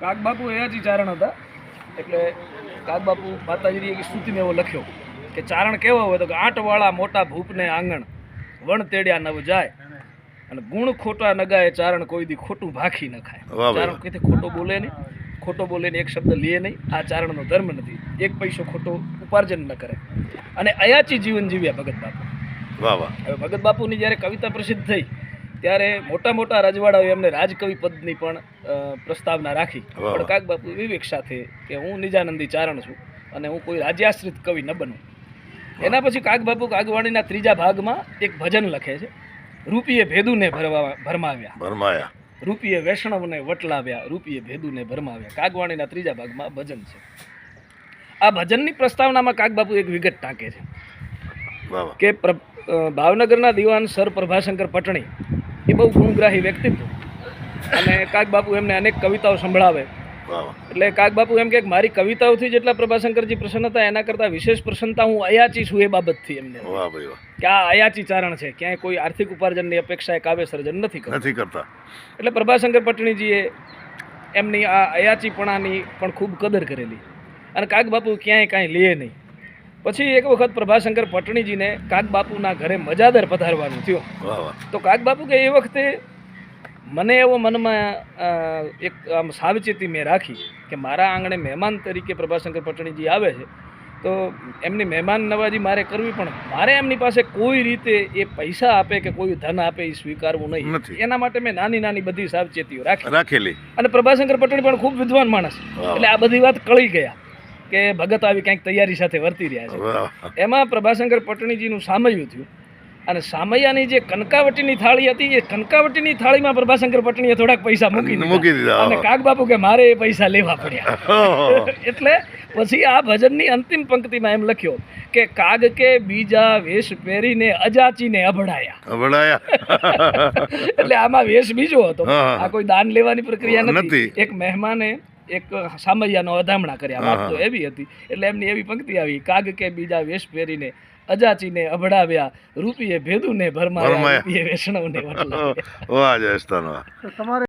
કાગબાપુ એયાજી ચારણ હતા. એટલે કાગબાપુ માતાજીની એક સ્તુતિને એવો લખ્યો કે ચારણ કેવો હોય તો કે આંટવાળા મોટા ભૂપને આંગણ વણ તેડ્યા નવ જાય અને ગુણ ખોટા નગાય ચારણ કોઈ દી ખોટું ભાખી ન ખાય. ચારણ કઈથી ખોટો બોલે નહીં ખોટો બોલે એક શબ્દ લે નહીં આ ચારણનો ધર્મ નથી. એક પૈસો ખોટો ઉપાર્જન ન કરે. અને અયાચી જીવન જીવ્યા ભગત બાપુ. વાહ વાહ. હવે ભગત બાપુની જ્યારે કવિતા પ્રસિદ્ધ થઈ ત્યારે મોટા મોટા રજવાડાઓએ એમને રાજકવિ પદની પણ પ્રસ્તાવના રાખી. પણ કાક બાપુ વિવેક સાથે કે હું નિજાનંદી ચારણ છું અને હું કોઈ રાજ્યાશ્રિત કવિ ન બનું. એના પછી કાક બાપુ કાગવાણીના ત્રીજા ભાગમાં એક ભજન લખે છે. રૂપિયે ભેદુને ભરવા ભરમાવ્યા. ભરમાયા. રૂપિયે વૈષ્ણવને વટલાવ્યા. રૂપિયે ભેદુને ભરમાવ્યા. કાગવાણીના ત્રીજા ભાગમાં ભજન છે. આ ભજનની પ્રસ્તાવનામાં કાગબાપુ એક વિગત ટાંકે છે. કે ભાવનગરના દિવાન સર પ્રભાશંકર પટણી એ બહુ ગુણગ્રાહી વ્યક્તિત્વ. અને કાગબાપુ એમને અનેક કવિતાઓ સંભળાવે. એટલે એટલે કાગબાપુ એમ કે મારી કવિતાઓથી જેટલા પ્રભાશંકરજી પ્રસન્ન હતા એના કરતાં વિશેષ પ્રસન્નતા હું અયાચી છું એ બાબતથી એમને. કે આ અયાચી ચારણ છે ક્યાંય કોઈ આર્થિક ઉપાર્જનની અપેક્ષા એ કાવ્ય સર્જન નથી નથી કરતા. એટલે પ્રભાશંકર પટણીજીએ એમની આ અયાચીપણાની પણ ખૂબ કદર કરેલી. અને કાગબાપુ ક્યાંય કાંઈ લે નહીં. પછી એક વખત પ્રભાશંકર પટણીજીને કાગબાપુના ઘરે મજાદર પધારવાનું થયું. તો કાગબાપુ કે એ વખતે મને એવો મનમાં એક આમ સાવચેતી મેં રાખી કે મારા આંગણે મહેમાન તરીકે પ્રભાશંકર પટણીજી આવે છે તો એમની મહેમાન નવાજી મારે કરવી પણ મારે એમની પાસે કોઈ રીતે એ પૈસા આપે કે કોઈ ધન આપે એ સ્વીકારવું નહીં. એના માટે મેં નાની નાની બધી સાવચેતીઓ રાખી. રાખેલી. અને પ્રભાશંકર પટણી પણ ખૂબ વિદ્વાન માણસ. એટલે આ બધી વાત કળી ગયા. કે ભગત આવી કંઈક તૈયારી સાથે વર્તી રહ્યા છે. એમાં પ્રભાશંકર પટણીજીનું સામયું થયું. અને સામૈયાની જે કનકાવટીની થાળી હતી એ કનકાવટીની થાળીમાં પ્રભાશંકર પટણીએ થોડાક પૈસા મૂકી મૂકી દીધા, અને. કાગબાપુ કે મારે એ પૈસા લેવા પડ્યા. એટલે પછી આ ભજનની અંતિમ પંક્તિમાં એમ લખ્યો કે કાગ કે બીજા વેશ પહેરીને અજાચીને અભડાયા. અભડાયા. એટલે આમાં વેશ બીજો હતો. આ કોઈ દાન લેવાની પ્રક્રિયા નથી. એક મહેમાને એક સામૈયાનો અધામણા કર્યા વાતો તો એવી હતી. એટલે એમની એવી પંક્તિ આવી કાગ કે બીજા વેશ પહેરીને અજાચીને અભડાવ્યા રૂપિયે ભેદુને ભરમાયા. રૂપિયે વૈષ્ણવને વટલાવ્યા વાહ વાહ